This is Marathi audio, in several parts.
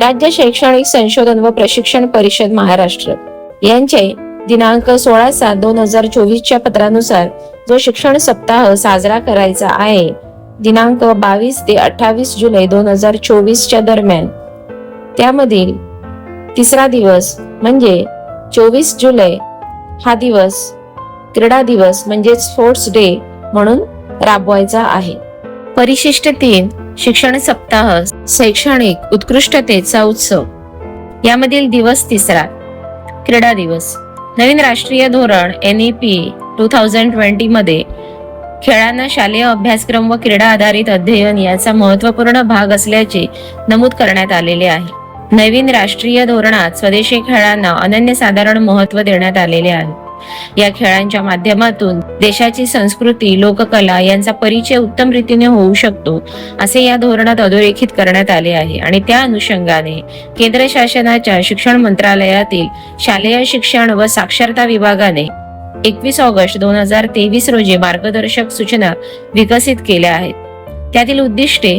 राज्य शैक्षणिक संशोधन व प्रशिक्षण परिषद महाराष्ट्र यांचे दिनांक सोळा सात दोन हजार चोवीसच्या पत्रानुसार जो शिक्षण सप्ताह साजरा करायचा आहे दिनांक बावीस ते अठ्ठावीस जुलै दोन हजार चोवीसच्या दरम्यान. त्यामधील तिसरा दिवस म्हणजे चोवीस जुलै हा दिवस क्रीडा दिवस म्हणजे स्पोर्ट्स डे म्हणून राबवायचा आहे. परिशिष्ट तीन शिक्षण सप्ताह शैक्षणिक उत्कृष्टतेचा उत्सव. यामधील दिवस तिसरा. क्रीडा दिवस. नवीन राष्ट्रीय धोरण N E P two thousand twenty मध्ये खेळांना शालेय अभ्यासक्रम व क्रीडा आधारित अध्ययन याचा महत्त्वपूर्ण भाग असल्याचे नमूद करण्यात आलेले आहे. नवीन राष्ट्रीय धोरणात स्वदेशी खेळांना अनन्यसाधारण महत्त्व देण्यात आलेले आहे. या खेळांच्या माध्यमातून देशाची संस्कृती लोककला यांचा परिचय उत्तम रीतीने होऊ शकतो असे या धोरणात अधोरेखित करण्यात आले आहे. आणि त्या अनुषंगाने केंद्र शासनाच्या शिक्षण मंत्रालयातील शालेय शिक्षण व साक्षरता विभागाने एकवीस ऑगस्ट दोन हजार तेवीस रोजी मार्गदर्शक सूचना विकसित केल्या आहेत. त्यातील उद्दिष्टे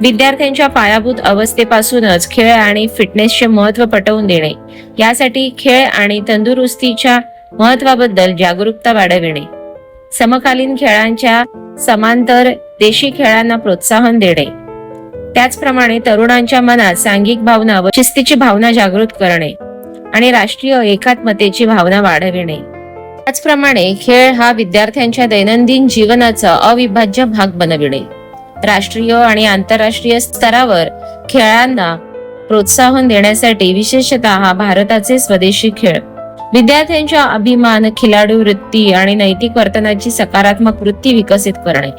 विद्यार्थ्यांच्या पायाभूत अवस्थेपासूनच खेळ आणि फिटनेसचे महत्त्व पटवून देणे. यासाठी खेळ आणि तंदुरुस्तीच्या महत्वाबद्दल जागरूकता वाढविणे. समकालीन खेळांच्या समांतर देशी खेळांना प्रोत्साहन देणे. त्याचप्रमाणे तरुणांच्या मनात सांघिक भावना व शिस्तीची भावना जागृत करणे आणि राष्ट्रीय एकात्मतेची भावना वाढविणे. त्याचप्रमाणे खेळ हा विद्यार्थ्यांच्या दैनंदिन जीवनाचा अविभाज्य भाग बनविणे. राष्ट्रीय आणि आंतरराष्ट्रीय स्तरावर खेळांना प्रोत्साहन देण्यासाठी विशेषतः भारताचे स्वदेशी खेळ. विद्यार्थ्यांच्या अभिमान खिलाडू वृत्ती आणि नैतिक वर्तनाची सकारात्मक वृत्ती विकसित करणे.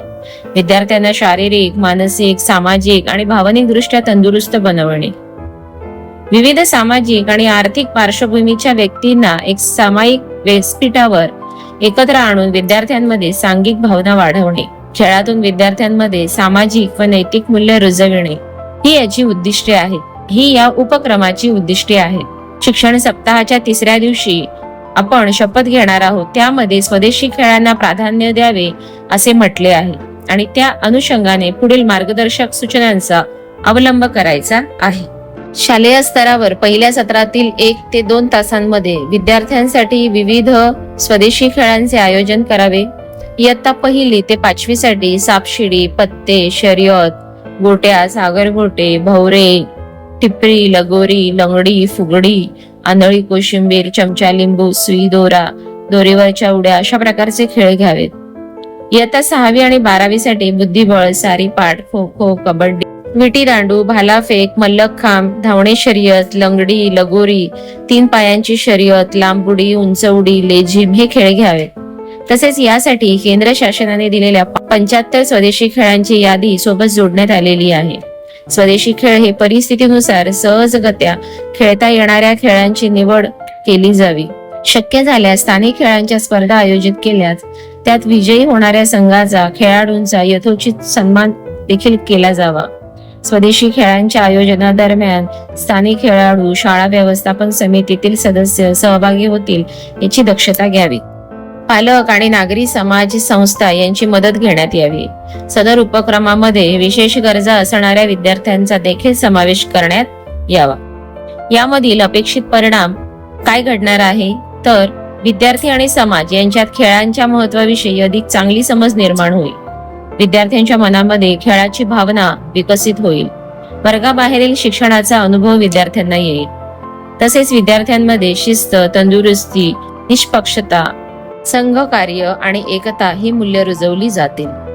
विद्यार्थ्यांना शारीरिक मानसिक सामाजिक आणि भावनिक दृष्ट्या तंदुरुस्त बनवणे. विविध सामाजिक आणि आर्थिक पार्श्वभूमीच्या व्यक्तींना एक सामायिक व्यासपीठावर एकत्र आणून विद्यार्थ्यांमध्ये सांघिक भावना वाढवणे. खेळातून विद्यार्थ्यांमध्ये सामाजिक व नैतिक मूल्य रुजविणे. ही याची उद्दिष्टे आहेत. ही या उपक्रमाची उद्दिष्टे आहेत. शिक्षण सप्ताहाच्या तिसऱ्या दिवशी आपण शपथ घेणार आहोत. त्यामध्ये स्वदेशी खेळांना प्राधान्य द्यावे असे म्हटले आहे. आणि त्या अनुषंगाने पुढील मार्गदर्शक सूचनांचा अवलंब करायचा आहे. शालेय स्तरावर पहिल्या सत्रातील एक ते दोन तासांमध्ये विद्यार्थ्यांसाठी विविध स्वदेशी खेळांचे आयोजन करावे. इयत्ता पहिली ते पाचवी साठी सापशिडी पत्ते शर्यत गोट्या सागरगोटे भवरे टिपरी लगोरी लंगडी फुगडी आंधळी कोशिंबीर चमचा लिंबू सुई दोरा दोरीवरच्या उड्या अशा प्रकारचे खेळ घ्यावेत. इयत्ता सहावी आणि बारावी साठी बुद्धिबळ सारीपाट खो खो कबड्डी विटी दांडू भालाफेक मल्लखांब धावणे शर्यत लंगडी लगोरी तीन पायांची शर्यत लांब उडी उंच उडी लेझिम हे खेळ घ्यावेत. तसेच यासाठी केंद्र शासनाने दिलेल्या पंच्याहत्तर स्वदेशी खेळांची यादी सोबत जोडण्यात आलेली आहे. स्वदेशी खेळ हे परिस्थितीनुसार सहजगत्या खेळता येणाऱ्या खेळांची निवड केली जावी. शक्य झाल्यास स्थानिक खेळांच्या स्पर्धा आयोजित केल्यास त्यात विजयी होणाऱ्या संघाचा खेळाडूंचा यथोचित सन्मान देखील केला जावा. स्वदेशी खेळांच्या आयोजनादरम्यान स्थानिक खेळाडू शाळा व्यवस्थापन समितीतील सदस्य सहभागी होतील याची दक्षता घ्यावी. पालक आणि नागरी समाज संस्था यांची मदत घेण्यात यावी. सदर उपक्रमामध्ये विशेष गरजा असणाऱ्या विद्यार्थ्यांचा देखील समावेश करण्यात यावा. यामधील अपेक्षित परिणाम काय घडणार आहे? तर विद्यार्थी आणि समाज यांच्यात खेळांच्या महत्वाविषयी अधिक चांगली समज निर्माण होईल. विद्यार्थ्यांच्या मनामध्ये खेळाची भावना विकसित होईल. वर्गाबाहेरील शिक्षणाचा अनुभव विद्यार्थ्यांना येईल. तसेच विद्यार्थ्यांमध्ये शिस्त तंदुरुस्ती निष्पक्षता संघकार्य आणि एकता ही मूल्य रुजवली जातील.